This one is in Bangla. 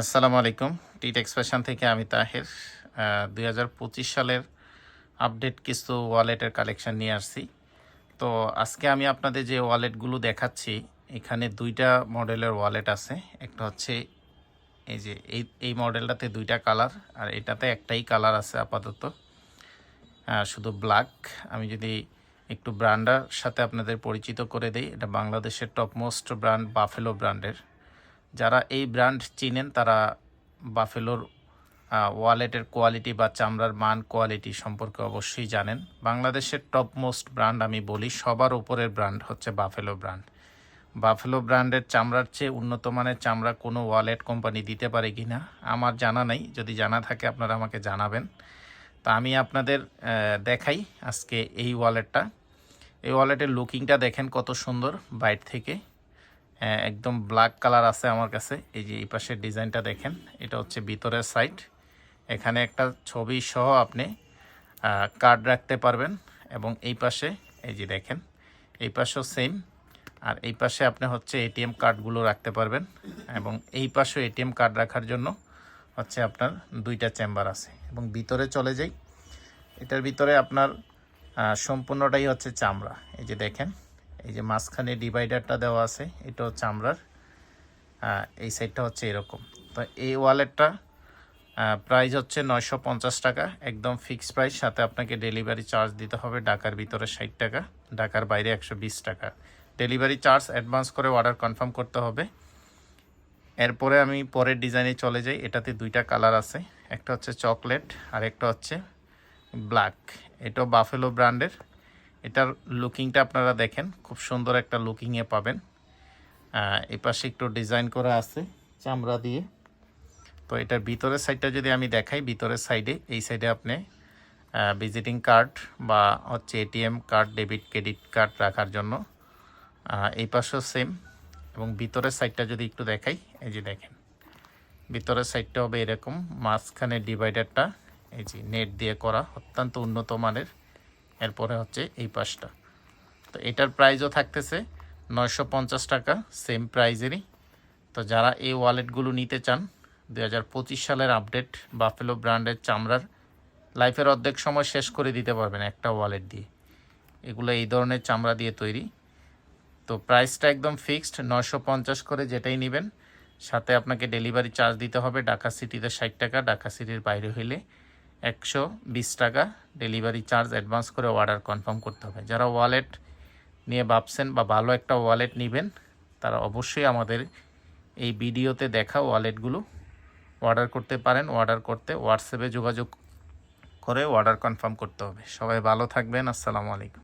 আসসালামু আলাইকুম। টিট এক্সপ্রেশন থেকে আমি তাহের। দুই হাজার পঁচিশ সালের আপডেট কিছু ওয়ালেটের কালেকশন নিয়ে আসছি। তো আজকে আমি আপনাদের যে ওয়ালেটগুলো দেখাচ্ছি, এখানে দুইটা মডেলের ওয়ালেট আছে। একটা হচ্ছে এই যে, এই এই মডেলটাতে দুইটা কালার আর এটাতে একটাই কালার আছে আপাতত। শুধু ব্ল্যাক আমি যদি একটু ব্র্যান্ডার সাথে আপনাদের পরিচিত করে দিই, এটা বাংলাদেশের টপমোস্ট ব্র্যান্ড বাফেলো ব্র্যান্ডের যারা এই ব্র্যান্ড চিনেন, তারা বাফেলোর ওয়ালেটের কোয়ালিটি বা চামড়ার মান কোয়ালিটি সম্পর্কে অবশ্যই জানেন। বাংলাদেশের টপ মোস্ট ব্র্যান্ড আমি বলি, সবার উপরের ব্র্যান্ড হচ্ছে বাফেলো ব্র্যান্ড বাফেলো ব্র্যান্ডের চামড়ার চেয়ে উন্নত মানের চামড়া কোনো ওয়ালেট কোম্পানি দিতে পারে কি না, আমার জানা নাই। যদি জানা থাকে, আপনারা আমাকে জানাবেন। তা আমি আপনাদের দেখাই আজকে এই ওয়ালেটটা। এই ওয়ালেটের লুকিংটা দেখেন কত সুন্দর বাইট থেকে। একদম ব্ল্যাক কালার আছে আমার কাছে। এই যে এই পাশের ডিজাইনটা দেখেন, এটা হচ্ছে ভিতরের সাইড এখানে একটা ছবি সহ আপনি কার্ড রাখতে পারবেন এবং এই পাশে, এই যে দেখেন, এই পাশেও সেম আর এই পাশে আপনি হচ্ছে এটিএম কার্ডগুলো রাখতে পারবেন এবং এই পাশেও এটিএম কার্ড রাখার জন্য হচ্ছে আপনার দুইটা চেম্বার আছে। এবং ভিতরে চলে যাই, এটার ভিতরে আপনার সম্পূর্ণটাই হচ্ছে চামড়া। এই যে দেখেন এই যে মাঝখানে ডিভাইডারটা দেওয়া আছে এটাও চামড়ার আহ, এই সাইডটা হচ্ছে এরকম। তো এই ওয়ালেটটা প্রাইস হচ্ছে নয়শো পঞ্চাশ টাকা একদম ফিক্সড প্রাইস সাথে আপনাকে ডেলিভারি চার্জ দিতে হবে ঢাকার ভিতরে ষাট টাকা ঢাকার বাইরে একশো বিশ টাকা। ডেলিভারি চার্জ অ্যাডভান্স করে অর্ডার কনফার্ম করতে হবে। এরপরে আমি পরের ডিজাইনে চলে যাই এটাতে দুইটা কালার আছে একটা হচ্ছে চকলেট আর একটা হচ্ছে ব্ল্যাক এটাও বাফেলো ব্র্যান্ডের এটার লুকিংটা আপনারা দেখেন, খুব সুন্দর একটা লুকিংয়ে পাবেন। এই পাশে একটু ডিজাইন করা আছে চামড়া দিয়ে। তো এটার ভিতরের সাইডটা যদি আমি দেখাই, ভিতরের সাইডে, এই সাইডে আপনি ভিজিটিং কার্ড বা হচ্ছে ATM card, debit, credit card রাখার জন্য এই পাশেও সেম। এবং ভিতরের সাইডটা যদি একটু দেখাই, এই যে দেখেন, ভিতরের সাইডটা হবে এরকম। মাঝখানে ডিভাইডারটা, এই যে নেট দিয়ে করা, অত্যন্ত উন্নত মানের। এরপরে হচ্ছে এই পাশটা। তো এটার প্রাইসও থাকতেছে নয়শো পঞ্চাশ টাকা সেম প্রাইজেরই তো যারা এই ওয়ালেটগুলো নিতে চান দু হাজার পঁচিশ সালের আপডেট বাফেলো ব্র্যান্ডের চামড়ার লাইফের অর্ধেক সময় শেষ করে দিতে পারবেন একটা ওয়ালেট দিয়ে। এগুলো এই ধরনের চামড়া দিয়ে তৈরি। তো প্রাইসটা একদম ফিক্সড নয়শো পঞ্চাশ করে যেটাই নেবেন। সাথে আপনাকে ডেলিভারি চার্জ দিতে হবে ঢাকা সিটিতে ষাট টাকা, ঢাকা সিটির বাইরে হইলে একশো বিশ টাকা ডেলিভারি চার্জ অ্যাডভান্স করে অর্ডার কনফার্ম করতে হবে। যারা ওয়ালেট নিয়ে ভাবছেন বা ভালো একটা ওয়ালেট নেবেন, তারা অবশ্যই আমাদের এই ভিডিওতে দেখা ওয়ালেটগুলো অর্ডার করতে পারেন, অর্ডার করতে হোয়াটসঅ্যাপে যোগাযোগ করে অর্ডার কনফার্ম করতে হবে। সবাই ভালো থাকবেন, আসসালামু আলাইকুম।